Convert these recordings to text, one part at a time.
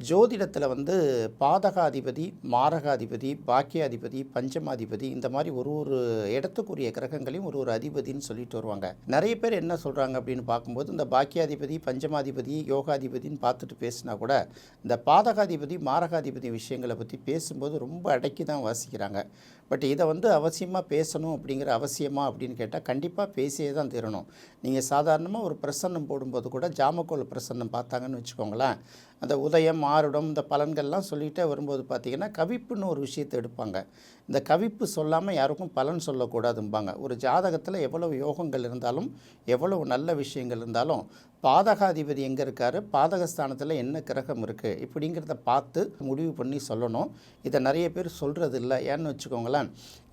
ஜோதிடத்தில் வந்து பாதகாதிபதி மாரகாதிபதி பாக்கியாதிபதி பஞ்சமாதிபதி இந்த மாதிரி ஒரு ஒரு இடத்துக்குரிய கிரகங்களையும் ஒரு ஒரு அதிபதின்னு சொல்லிட்டு வருவாங்க. நிறைய பேர் என்ன சொல்கிறாங்க அப்படின்னு பார்க்கும்போது இந்த பாக்கியாதிபதி பஞ்சமாதிபதி யோகாதிபதின்னு பார்த்துட்டு பேசினா கூட இந்த பாதகாதிபதி மாரகாதிபதி விஷயங்களை பற்றி பேசும்போது ரொம்ப அடக்கி தான் வாசிக்கிறாங்க. பட் இதை வந்து அவசியமாக பேசணும் அப்படிங்கிற அவசியமா அப்படின்னு கேட்டால் கண்டிப்பாக பேசியே தான் தீரணும். நீங்கள் சாதாரணமாக ஒரு பிரசன்னம் போடும்போது கூட ஜாமக்கோல் பிரசன்னம் பார்த்தாங்கன்னு வச்சுக்கோங்களேன் அந்த உதயம் ஆருடம் இந்த பலன்கள்லாம் சொல்லிகிட்டே வரும்போது பார்த்திங்கன்னா கவிப்புன்னு ஒரு விஷயத்தை எடுப்பாங்க. இந்த கவிப்பு சொல்லாமல் யாருக்கும் பலன் சொல்லக்கூடாதும்பாங்க. ஒரு ஜாதகத்தில் எவ்வளவு யோகங்கள் இருந்தாலும் எவ்வளவு நல்ல விஷயங்கள் இருந்தாலும் பாதகாதிபதி எங்கே இருக்கார் பாதகஸ்தானத்தில் என்ன கிரகம் இருக்குது இப்படிங்கிறத பார்த்து முடிவு பண்ணி சொல்லணும். இதை நிறைய பேர் சொல்கிறது இல்லை ஏன்னு வச்சுக்கோங்களேன்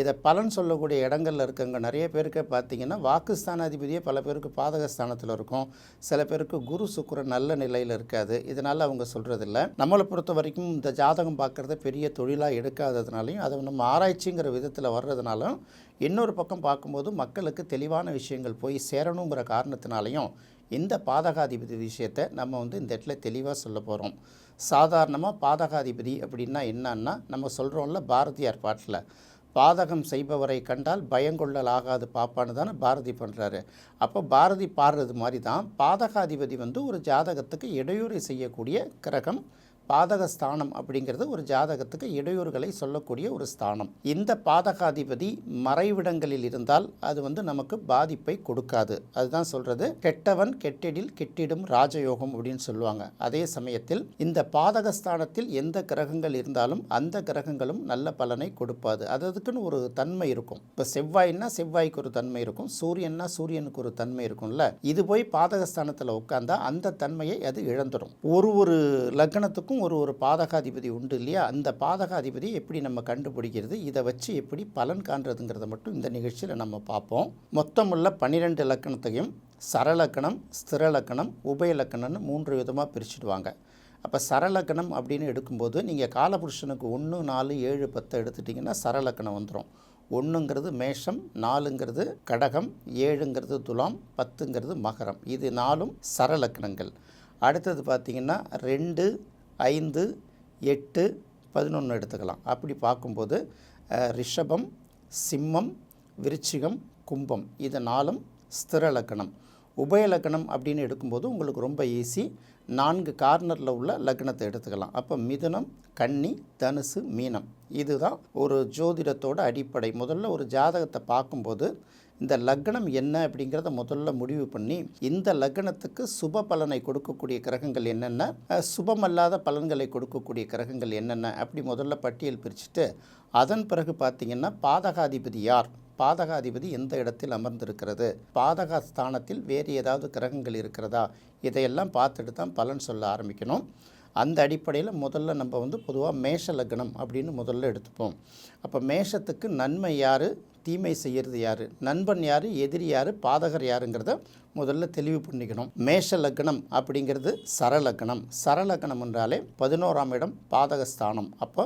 இதை பலன் சொல்லக்கூடிய இடங்களில் இருக்கவங்க நிறைய பேருக்கு பார்த்தீங்கன்னா வாக்குஸ்தானாதிபதியே பல பேருக்கு பாதகஸ்தானத்தில் இருக்கும். சில பேருக்கு குரு சுக்கிரன் நல்ல நிலையில் இருக்காது. இதனால் அவங்க அவங்க சொல்கிறதில்ல நம்மளை பொறுத்த வரைக்கும் இந்த ஜாதகம் பார்க்குறத பெரிய தொழிலாக எடுக்காததுனாலையும் அதை நம்ம ஆராய்ச்சிங்கிற விதத்தில் வர்றதுனாலும் இன்னொரு பக்கம் பார்க்கும்போது மக்களுக்கு தெளிவான விஷயங்கள் போய் சேரணுங்கிற காரணத்தினாலையும் இந்த பாதகாதிபதி விஷயத்தை நம்ம வந்து இந்த இடத்துல தெளிவாக சொல்ல போகிறோம் சாதாரணமாக பாதகாதிபதி அப்படின்னா என்னன்னா நம்ம சொல்கிறோம்ல பாரதியார் பாட்டில் பாதகம் செய்பவரை கண்டால் பயங்கொள்ளல் ஆகாது பாப்பான்னு தானே பாரதி பண்ணுறாரு அப்போ பாரதி பாடுறது மாதிரி தான் பாதகாதிபதி வந்து ஒரு ஜாதகத்துக்கு இடையூறு செய்யக்கூடிய கிரகம் பாதக ஸ்தானம் அப்படிங்கிறது ஒரு ஜாதகத்துக்கு இடையூறுகளை சொல்லக்கூடிய ஒரு ஸ்தானம். இந்த பாதகாதிபதி மறைவிடங்களில் இருந்தால் அது வந்து நமக்கு பாதிப்பை கொடுக்காது. அதுதான் சொல்றது. கெட்டவன் கெட்டிடில் கெட்டிடும் ராஜயோகம் அப்படின்னு சொல்லுவாங்க. அதே சமயத்தில் இந்த பாதக ஸ்தானத்தில் எந்த கிரகங்கள் இருந்தாலும் அந்த கிரகங்களும் நல்ல பலனை கொடுப்பாது. அதுக்குன்னு ஒரு தன்மை இருக்கும். இப்போ செவ்வாய்னா செவ்வாய்க்கு ஒரு தன்மை இருக்கும். சூரியன்னா சூரியனுக்கு ஒரு தன்மை இருக்கும்ல. இது போய் பாதகஸ்தானத்தில் உட்காந்தா அந்த தன்மையை அது இழந்துடும் ஒரு ஒரு லக்னத்துக்கும் ஒரு ஒரு பாதகாதிபதி உண்டு இல்லையா? அந்த பாதகாதிபதி எப்படி நம்ம கண்டுபிடிக்கிறது? இதை வச்சு எப்படி பலன் காண்றதுங்கிறத மட்டும் இந்த நிகழ்ச்சியில் நம்ம பார்ப்போம். மொத்தமுள்ள பன்னிரெண்டு லக்கணத்தையும் சரலக்கணம் ஸ்திரலக்கணம் உபயலக்கணம்னு மூன்று விதமாக பிரிச்சுடுவாங்க. அப்போ சரலக்கணம் அப்படின்னு எடுக்கும்போது நீங்கள் காலபுருஷனுக்கு ஒன்று நாலு ஏழு பத்து எடுத்துட்டிங்கன்னா சரலக்கணம் வந்துடும் ஒன்றுங்கிறது மேஷம் நாலுங்கிறது கடகம் ஏழுங்கிறது துலாம் பத்துங்கிறது மகரம். இது நாலும் சரலக்கணங்கள். அடுத்தது பார்த்திங்கன்னா ரெண்டு ஐந்து எட்டு பதினொன்று எடுத்துக்கலாம். அப்படி பார்க்கும்போது ரிஷபம் சிம்மம் விருச்சிகம் கும்பம். இது நாலும் ஸ்திரலக்கணம் உபயலக்கணம் அப்படின்னு எடுக்கும்போது உங்களுக்கு ரொம்ப ஈஸி நான்கு கார்னரில் உள்ள லக்னத்தை எடுத்துக்கலாம். அப்போ மிதுனம் கன்னி தனுசு மீனம். இதுதான் ஒரு ஜோதிடத்தோட அடிப்படை. முதல்ல ஒரு ஜாதகத்தை பார்க்கும்போது இந்த லக்னம் என்ன அப்படிங்கிறத முதல்ல முடிவு பண்ணி இந்த லக்னத்துக்கு சுப பலனை கொடுக்கக்கூடிய கிரகங்கள் என்னென்ன? சுபமல்லாத பலன்களை கொடுக்கக்கூடிய கிரகங்கள் என்னென்ன? அப்படி முதல்ல பட்டியல் பிரிச்சுட்டு அதன் பிறகு பார்த்தீங்கன்னா பாதகாதிபதி யார்? பாதகாதிபதி எந்த இடத்தில் அமர்ந்திருக்கிறது? பாதக ஸ்தானத்தில் வேறு ஏதாவது கிரகங்கள் இருக்கிறதா? இதையெல்லாம் பார்த்துட்டு தான் பலன் சொல்ல ஆரம்பிக்கணும். அந்த அடிப்படையில் முதல்ல நம்ம வந்து பொதுவாக மேஷ லக்னம் அப்படின்னு முதல்ல எடுத்துப்போம். அப்போ மேஷத்துக்கு நன்மை யார்? தீமை செய்கிறது யார்? நண்பன் யார்? எதிரி யார்? பாதகர் யாருங்கிறத முதல்ல தெளிவு பண்ணிக்கணும். மேஷ லக்னம் அப்படிங்கிறது சரலக்கணம் சரலக்கணம் என்றாலே பதினோராம் இடம் பாதகஸ்தானம். அப்போ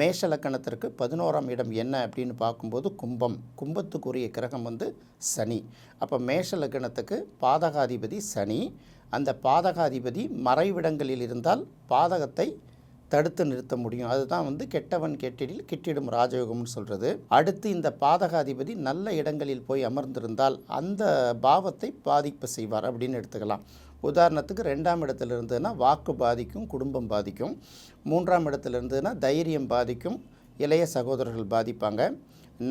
மேஷ லக்கணத்திற்கு பதினோராம் இடம் என்ன அப்படின்னு பார்க்கும்போது கும்பம். கும்பத்துக்குரிய கிரகம் வந்து சனி. அப்போ மேஷ லக்கணத்துக்கு பாதகாதிபதி சனி. அந்த பாதகாதிபதி மறைவிடங்களில் இருந்தால் பாதகத்தை தடுத்து நிறுத்த முடியும். அதுதான் வந்து கெட்டவன் கெட்டிடில் கிட்டிடும் ராஜயோகம்னு சொல்கிறது அடுத்து இந்த பாதகாதிபதி நல்ல இடங்களில் போய் அமர்ந்திருந்தால் அந்த பாவத்தை பாதிப்பு செய்வார் அப்படின்னு எடுத்துக்கலாம். உதாரணத்துக்கு ரெண்டாம் இடத்துல இருந்ததுன்னா வாக்கு பாதிக்கும் குடும்பம் பாதிக்கும். மூன்றாம் இடத்துல இருந்ததுன்னா தைரியம் பாதிக்கும் இளைய சகோதரர்கள் பாதிப்பாங்க.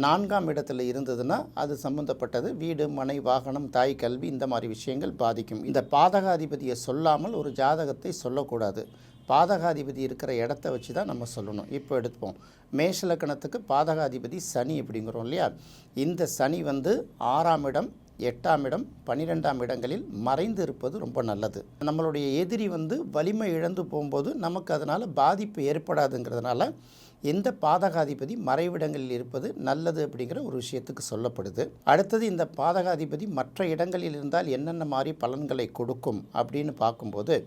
நான்காம் இடத்துல இருந்ததுன்னா அது சம்மந்தப்பட்டது வீடு மனை வாகனம் தாய் கல்வி இந்த மாதிரி விஷயங்கள் பாதிக்கும். இந்த பாதகாதிபதியை சொல்லாமல் ஒரு ஜாதகத்தை சொல்லக்கூடாது. பாதகாதிபதி இருக்கிற இடத்த வச்சு தான் நம்ம சொல்லணும். இப்போ எடுத்துப்போம். மேஷலக்கணத்துக்கு பாதகாதிபதி சனி அப்படிங்கிறோம் இல்லையா? இந்த சனி வந்து ஆறாம் இடம் எட்டாம் இடம் பன்னிரெண்டாம் இடங்களில் மறைந்து இருப்பது ரொம்ப நல்லது. நம்மளுடைய எதிரி வந்து வலிமை இழந்து போகும்போது நமக்கு அதனால் பாதிப்பு ஏற்படாதுங்கிறதுனால எந்த பாதகாதிபதி மறைவிடங்களில் இருப்பது நல்லது அப்படிங்கிற ஒரு விஷயத்துக்கு சொல்லப்படுது. அடுத்தது இந்த பாதகாதிபதி மற்ற இடங்களில் இருந்தால் என்னென்ன மாதிரி பலன்களை கொடுக்கும் அப்படின்னு பார்க்கும்போது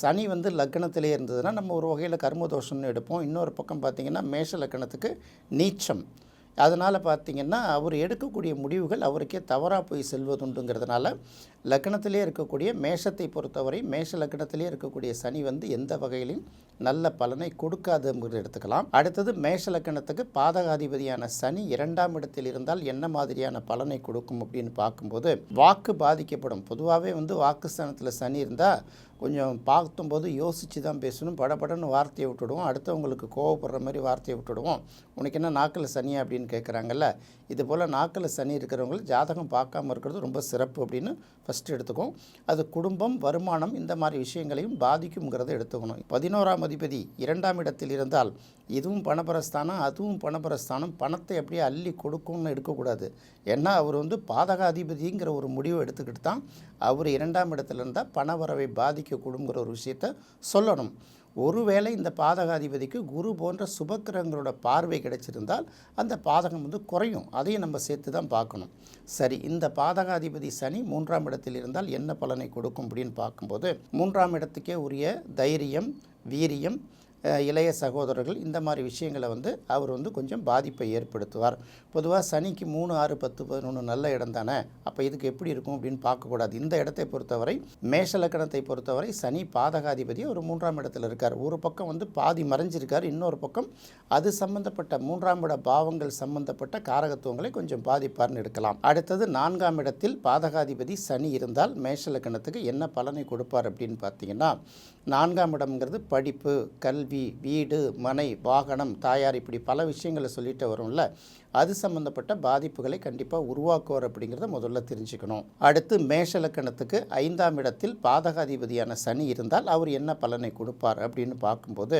சனி வந்து லக்னத்திலே இருந்ததுன்னா நம்ம ஒரு வகையில் கர்மதோஷம்னு எடுப்போம். இன்னொரு பக்கம் பார்த்திங்கன்னா மேஷ லக்னத்துக்கு நீச்சம். அதனால் பார்த்தீங்கன்னா அவர் எடுக்கக்கூடிய முடிவுகள் அவருக்கே தவறாக போய் செல்வதுண்டுங்கிறதுனால லக்னத்திலே இருக்கக்கூடிய மேஷத்தை பொறுத்தவரை மேஷ லக்னத்திலே இருக்கக்கூடிய சனி வந்து எந்த வகையிலும் நல்ல பலனை கொடுக்காதுங்கிறது எடுத்துக்கலாம். அடுத்தது மேஷ லக்கணத்துக்கு பாதகாதிபதியான சனி இரண்டாம் இடத்தில் இருந்தால் என்ன மாதிரியான பலனை கொடுக்கும் அப்படின்னு பார்க்கும்போது வாக்கு பாதிக்கப்படும். பொதுவாகவே வந்து வாக்குஸ்தானத்தில் சனி இருந்தால் கொஞ்சம் பார்க்கும்போது யோசித்து தான் பேசணும். படபடன்னு வார்த்தையை விட்டுடுவோம். அடுத்தவங்களுக்கு கோவப்படுற மாதிரி வார்த்தையை விட்டுடுவோம். உனக்கு என்ன நாக்கில் சனியா அப்படின்னு கேட்குறாங்கல்ல இது போல் நாக்கில் சனி இருக்கிறவங்களுக்கு ஜாதகம் பார்க்காம இருக்கிறது ரொம்ப சிறப்பு அப்படின்னு ஃபஸ்ட்டு எடுத்துக்கும் அது குடும்பம் வருமானம் இந்த மாதிரி விஷயங்களையும் பாதிக்குங்கிறத எடுத்துக்கணும். பதினோராம் அதிபதி இரண்டாம் இடத்தில் இருந்தால் இதுவும் பணபரஸ்தானம் அதுவும் பணபரஸ்தானம் பணத்தை அப்படியே அள்ளி கொடுக்கும்னு எடுக்கக்கூடாது. ஏன்னா அவர் வந்து பாதகாதிபதிங்கிற ஒரு முடிவை எடுத்துக்கிட்டு தான் அவர் இரண்டாம் இடத்துல இருந்தால் பணவரவை பாதிக்கக்கூடுங்கிற ஒரு விஷயத்த சொல்லணும். ஒருவேளை இந்த பாதகாதிபதிக்கு குரு போன்ற சுபக்கிரகங்களோட பார்வை கிடைச்சிருந்தால் அந்த பாதகம் வந்து குறையும். அதையும் நம்ம சேர்த்து தான் பார்க்கணும். சரி இந்த பாதகாதிபதி சனி மூன்றாம் இடத்தில் இருந்தால் என்ன பலனை கொடுக்கும் அப்படின்னு பார்க்கும்போது மூன்றாம் இடத்துக்கே உரிய தைரியம் வீரியம் இளைய சகோதரர்கள் இந்த மாதிரி விஷயங்களை வந்து அவர் வந்து கொஞ்சம் பாதிப்பை ஏற்படுத்துவார். பொதுவாக சனிக்கு மூணு ஆறு பத்து பதினொன்று நல்ல இடம் தானே? அப்போ இதுக்கு எப்படி இருக்கும் அப்படின்னு பார்க்கக்கூடாது. இந்த இடத்தை பொறுத்தவரை மேஷ லக்கணத்தை பொறுத்தவரை சனி பாதகாதிபதி ஒரு மூன்றாம் இடத்துல இருக்கார். ஒரு பக்கம் வந்து பாதி மறைஞ்சிருக்கார். இன்னொரு பக்கம் அது சம்பந்தப்பட்ட மூன்றாம் இட பாவங்கள் சம்பந்தப்பட்ட காரகத்துவங்களை கொஞ்சம் பாதிப்பார்னு எடுக்கலாம். அடுத்தது நான்காம் இடத்தில் பாதகாதிபதி சனி இருந்தால் மேஷ லக்கணத்துக்கு என்ன பலனை கொடுப்பார் அப்படின்னு பார்த்தீங்கன்னா நான்காம் இடம்ங்கிறது படிப்பு கல்வி வீடு மனை வாகனம் தாயார் இப்படி பல விஷயங்களை சொல்லிட்டு வரும்ல அது சம்பந்தப்பட்ட பாதிப்புகளை கண்டிப்பாக உருவாக்குவார் அப்படிங்கிறத முதல்ல தெரிஞ்சுக்கணும். அடுத்து மேஷ லக்கணத்துக்கு ஐந்தாம் இடத்தில் பாதகாதிபதியான சனி இருந்தால் அவர் என்ன பலனை கொடுப்பார் அப்படின்னு பார்க்கும்போது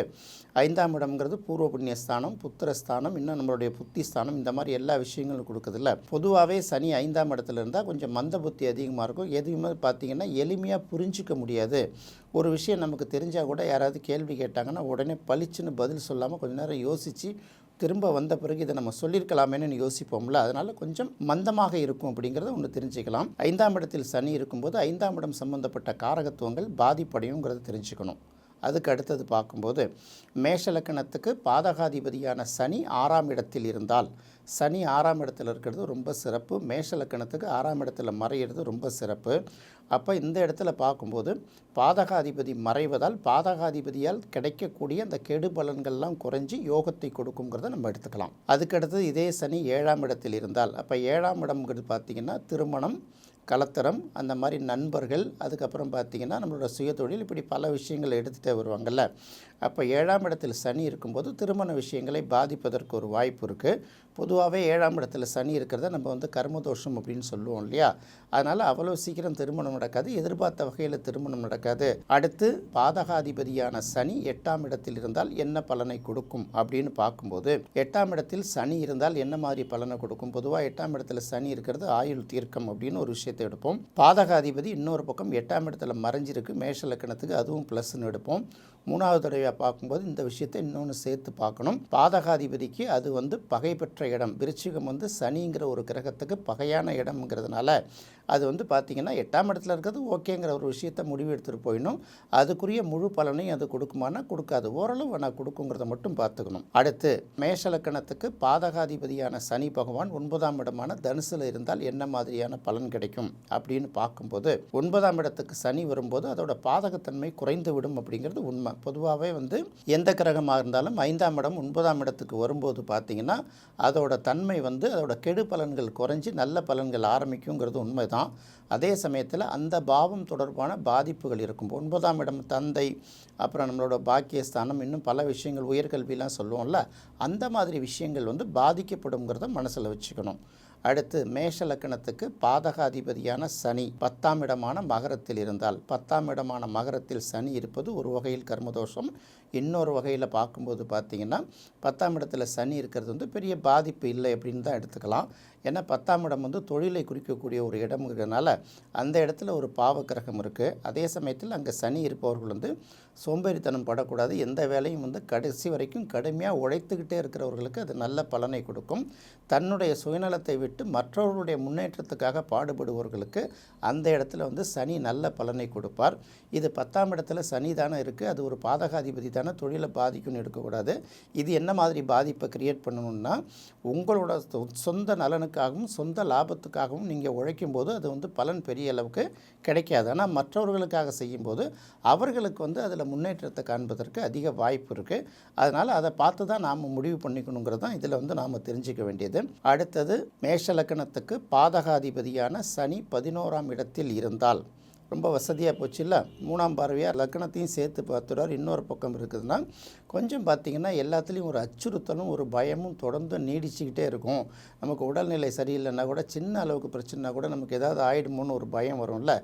ஐந்தாம் இடம்ங்கிறது பூர்வ புண்ணியஸ்தானம் புத்திரஸ்தானம் இன்னும் நம்மளுடைய புத்தி ஸ்தானம் இந்த மாதிரி எல்லா விஷயங்களும் கொடுக்குதுல்ல. பொதுவாகவே சனி ஐந்தாம் இடத்துல இருந்தால் கொஞ்சம் மந்த புத்தி அதிகமாக இருக்கும். எதுவுமே பார்த்தீங்கன்னா எளிமையாக புரிஞ்சிக்க முடியாது. ஒரு விஷயம் நமக்கு தெரிஞ்சால் கூட யாராவது கேள்வி கேட்டாங்கன்னா உடனே பளிச்சுன்னு பதில் சொல்லாமல் கொஞ்ச நேரம் யோசித்து திரும்ப வந்த பிறகு இதை நம்ம சொல்லியிருக்கலாமேன்னு யோசிப்போம்ல. அதனால் கொஞ்சம் மந்தமாக இருக்கும் அப்படிங்கிறத ஒன்று தெரிஞ்சுக்கலாம். ஐந்தாம் இடத்தில் சனி இருக்கும்போது ஐந்தாம் இடம் சம்பந்தப்பட்ட காரகத்துவங்கள் பாதிப்படையுங்கிறத தெரிஞ்சுக்கணும். அதுக்கு அடுத்தது பார்க்கும்போது மேஷ லக்கணத்துக்கு பாதகாதிபதியான சனி ஆறாம் இடத்தில் இருந்தால் சனி ஆறாம் இடத்துல இருக்கிறது ரொம்ப சிறப்பு. மேஷ லக்கணத்துக்கு ஆறாம் இடத்துல மறையிறது ரொம்ப சிறப்பு. அப்போ இந்த இடத்துல பார்க்கும்போது பாதகாதிபதி மறைவதால் பாதகாதிபதியால் கிடைக்கக்கூடிய அந்த கெடு பலன்கள்லாம் குறைஞ்சி யோகத்தை கொடுக்குங்கிறத நம்ம எடுத்துக்கலாம். அதுக்கடுத்தது இதே சனி ஏழாம் இடத்தில் இருந்தால் அப்போ ஏழாம் இடம்ங்கிறது பார்த்திங்கன்னா திருமணம் கலத்தரம் அந்த மாதிரி நண்பர்கள் அதுக்கப்புறம் பார்த்திங்கன்னா நம்மளோட சுயதொழில் இப்படி பல விஷயங்களை எடுத்துகிட்டே வருவாங்கள்ல. அப்போ ஏழாம் இடத்தில் சனி இருக்கும்போது திருமண விஷயங்களை பாதிப்பதற்கு ஒரு வாய்ப்பு இருக்குது பொதுவாகவே ஏழாம் இடத்துல சனி இருக்கிறத நம்ம வந்து கர்மதோஷம் அப்படின்னு சொல்லுவோம் இல்லையா? அதனால் அவ்வளோ சீக்கிரம் திருமணம் நடக்காது எதிர்பார்த்த வகையில் திருமணம் நடக்காது. அடுத்து பாதகாதிபதியான சனி எட்டாம் இடத்தில் இருந்தால் என்ன பலனை கொடுக்கும் அப்படின்னு பார்க்கும்போது எட்டாம் இடத்தில் சனி இருந்தால் என்ன மாதிரி பலனை கொடுக்கும்? பொதுவாக எட்டாம் இடத்துல சனி இருக்கிறது ஆயுள் தீர்க்கம் அப்படின்னு ஒரு விஷயத்தை எடுப்போம். பாதகாதிபதி இன்னொரு பக்கம் எட்டாம் இடத்துல மறைஞ்சிருக்கு மேஷ லக்கணத்துக்கு அதுவும் ப்ளஸ்ன்னு எடுப்போம். மூணாவது தடவையாக பார்க்கும்போது இந்த விஷயத்தை இன்னொன்று சேர்த்து பார்க்கணும். பாதகாதிபதிக்கு அது வந்து பகை பெற்ற இடம். விருச்சிகம் வந்து சனிங்கிற ஒரு கிரகத்துக்கு பகையான இடம்ங்கிறதுனால அது வந்து பார்த்திங்கன்னா எட்டாம் இடத்துல இருக்கிறது ஓகேங்கிற ஒரு விஷயத்தை முடிவு எடுத்துகிட்டு போயிடணும். அதுக்குரிய முழு பலனையும் அது கொடுக்குமானா கொடுக்காது. ஓரளவு நான் கொடுக்குங்கிறத மட்டும் பார்த்துக்கணும். அடுத்து மேஷலக்கணத்துக்கு பாதகாதிபதியான சனி பகவான் ஒன்பதாம் இடமான தனுசில் இருந்தால் என்ன மாதிரியான பலன் கிடைக்கும் அப்படின்னு பார்க்கும்போது ஒன்பதாம் இடத்துக்கு சனி வரும்போது அதோட பாதகத்தன்மை குறைந்து விடும் அப்படிங்கிறது உண்மை. பொதுவாகவே வந்து எந்த கிரகமாக இருந்தாலும் ஐந்தாம் இடம் ஒன்பதாம் இடத்துக்கு வரும்போது பார்த்தீங்கன்னா அதோட தன்மை வந்து அதோட கெடு பலன்கள் குறைஞ்சி நல்ல பலன்கள் ஆரம்பிக்குங்கிறது உண்மைதான். அதே சமயத்தில் அந்த பாவம் தொடர்பான பாதிப்புகள் இருக்கும். ஒன்பதாம் இடம் தந்தை அப்புறம் நம்மளோட பாக்கியஸ்தானம் இன்னும் பல விஷயங்கள் உயர்கல்விலாம் சொல்லுவோம்ல அந்த மாதிரி விஷயங்கள் வந்து பாதிக்கப்படுங்கிறத மனசில் வச்சுக்கணும். அடுத்து மேஷ லக்கணத்துக்கு பாதகாதிபதியான சனி பத்தாம் இடமான மகரத்தில் இருந்தால் பத்தாம் இடமான மகரத்தில் சனி இருப்பது ஒரு வகையில் கர்மதோஷம். இன்னொரு வகையில் பார்க்கும்போது பார்த்திங்கன்னா பத்தாம் இடத்துல சனி இருக்கிறது வந்து பெரிய பாதிப்பு இல்லை அப்படின்னு தான் எடுத்துக்கலாம். ஏன்னா பத்தாம் இடம் வந்து தொழிலை குறிக்கக்கூடிய ஒரு இடம்ங்கிறதுனால அந்த இடத்துல ஒரு பாவ கிரகம் இருக்குது அதே சமயத்தில் அங்கே சனி இருப்பவர்கள் வந்து சோம்பேறித்தனம் படக்கூடாது. எந்த வேலையும் வந்து கடைசி வரைக்கும் கடுமையாக உழைத்துக்கிட்டே இருக்கிறவர்களுக்கு அது நல்ல பலனை கொடுக்கும். தன்னுடைய சுயநலத்தை விட்டு மற்றவர்களுடைய முன்னேற்றத்துக்காக பாடுபடுபவர்களுக்கு அந்த இடத்துல வந்து சனி நல்ல பலனை கொடுப்பார். இது பத்தாம் இடத்துல சனி தானே இருக்குது அது ஒரு பாதகாதிபதி தானே தானே தொழிலை பாதிக்கும்னு எடுக்கக்கூடாது. இது என்ன மாதிரி பாதிப்பை கிரியேட் பண்ணணும்னா உங்களோட சொ- சொந்த நலனுக்காகவும் சொந்த லாபத்துக்காகவும் நீங்கள் உழைக்கும் போது அது வந்து பலன் பெரிய அளவுக்கு கிடைக்காது. ஆனால் மற்றவர்களுக்காக செய்யும்போது அவர்களுக்கு வந்து அதில் முன்னேற்றத்தை காண்பதற்கு அதிக வாய்ப்பு இருக்குது அதனால் அதை பார்த்து தான் நாம் முடிவு பண்ணிக்கணுங்கிறது தான் இதில் வந்து நாம் தெரிஞ்சுக்க வேண்டியது. அடுத்தது மேஷ லக்கணத்துக்கு பாதகாதிபதியான சனி பதினோராம் இடத்தில் இருந்தால். ரொம்ப வசதியாக போச்சு. இல்லை மூணாம் பார்வையாக லக்கணத்தையும் சேர்த்து பார்த்துடுவார் இன்னொரு பக்கம் இருக்குதுன்னா கொஞ்சம் பார்த்திங்கன்னா எல்லாத்துலேயும் ஒரு அச்சுறுத்தலும் ஒரு பயமும் தொடர்ந்து நீடிச்சுக்கிட்டே இருக்கும். நமக்கு உடல்நிலை சரியில்லைன்னா கூட சின்ன அளவுக்கு பிரச்சனைனா கூட நமக்கு ஏதாவது ஆயிடுமோன்னு ஒரு பயம் வரும்ல.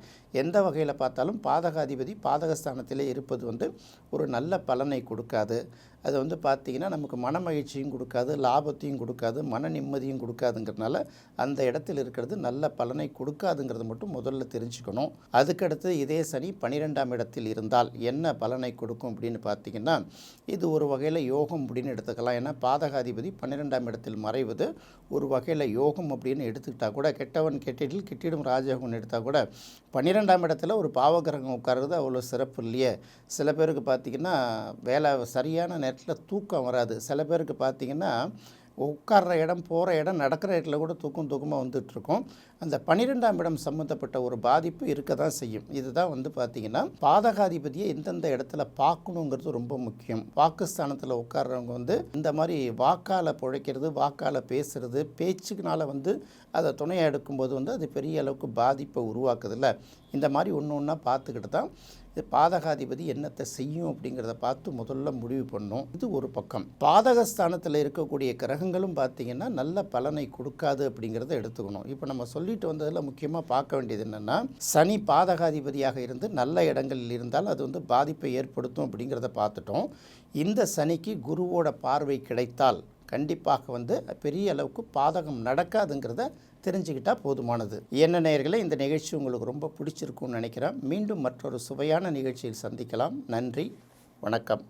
எந்த வகையில் பார்த்தாலும் பாதகாதிபதி பாதகஸ்தானத்திலே இருப்பது வந்து ஒரு நல்ல பலனை கொடுக்காது. அது வந்து பார்த்திங்கன்னா நமக்கு மன மகிழ்ச்சியும் கொடுக்காது லாபத்தையும் கொடுக்காது மன நிம்மதியும் கொடுக்காதுங்கிறதுனால அந்த இடத்துல இருக்கிறது நல்ல பலனை கொடுக்காதுங்கிறது மட்டும் முதல்ல தெரிஞ்சுக்கணும். அதுக்கடுத்து இதே சனி பன்னிரெண்டாம் இடத்தில் இருந்தால் என்ன பலனை கொடுக்கும் அப்படின்னு பார்த்திங்கன்னா இது ஒரு வகையில் யோகம் அப்படின்னு எடுத்துக்கலாம். ஏன்னா பாதகாதிபதி பன்னிரெண்டாம் இடத்தில் மறைவது ஒரு வகையில் யோகம் அப்படின்னு எடுத்துக்கிட்டால் கூட கெட்டவன் கெட்டிடில் கெட்டிடும் ராஜயோகம்னு எடுத்தால் கூட பன்னிரெண்டாம் இடத்துல ஒரு பாவகிரகம் உட்கார்றது அவ்வளோ சிறப்பு இல்லையே. சில பேருக்கு பார்த்திங்கன்னா வேலை சரியான நேரத்தில் தூக்கம் வராது. சில பேருக்கு பார்த்திங்கன்னா உட்கார்ற இடம் போகிற இடம் நடக்கிற இடத்துல கூட தூக்கம் தூக்கமாக வந்துட்டுருக்கும். அந்த பன்னிரெண்டாம் இடம் சம்மந்தப்பட்ட ஒரு பாதிப்பு இருக்க தான் செய்யும். இதுதான் வந்து பார்த்திங்கன்னா பாதகாதிபதியை எந்தெந்த இடத்துல பார்க்கணுங்கிறது ரொம்ப முக்கியம். வாக்குஸ்தானத்தில் உட்கார்றவங்க வந்து இந்த மாதிரி வாக்கால் பிழைக்கிறது வாக்கால் பேசுறது பேச்சுக்குனால வந்து அதை துணையாக எடுக்கும்போது வந்து அது பெரிய அளவுக்கு பாதிப்பை உருவாக்குதில்ல. இந்த மாதிரி ஒன்று ஒன்றா பார்த்துக்கிட்டு தான் இது பாதகாதிபதி என்னத்தை செய்யும் அப்படிங்கிறத பார்த்து முதல்ல முடிவு பண்ணும். இது ஒரு பக்கம். பாதகஸ்தானத்தில் இருக்கக்கூடிய கிரகங்களும் பார்த்தீங்கன்னா நல்ல பலனை கொடுக்காது அப்படிங்கிறத எடுத்துக்கணும். இப்போ நம்ம சொல்லிட்டு வந்ததில் முக்கியமாக பார்க்க வேண்டியது என்னென்னா சனி பாதகாதிபதியாக இருந்து நல்ல இடங்களில் இருந்தால் அது வந்து பாதிப்பை ஏற்படுத்தும் அப்படிங்கிறத பார்த்துட்டோம். இந்த சனிக்கு குருவோட பார்வை கிடைத்தால் கண்டிப்பாக வந்து பெரிய அளவுக்கு பாதகம் நடக்காதுங்கிறத தெரிஞ்சுக்கிட்டால் போதுமானது. என்ன நேயர்களே இந்த நிகழ்ச்சி உங்களுக்கு ரொம்ப பிடிச்சிருக்கும்னு நினைக்கிறேன். மீண்டும் மற்றொரு சுவையான நிகழ்ச்சியில் சந்திக்கலாம். நன்றி. வணக்கம்.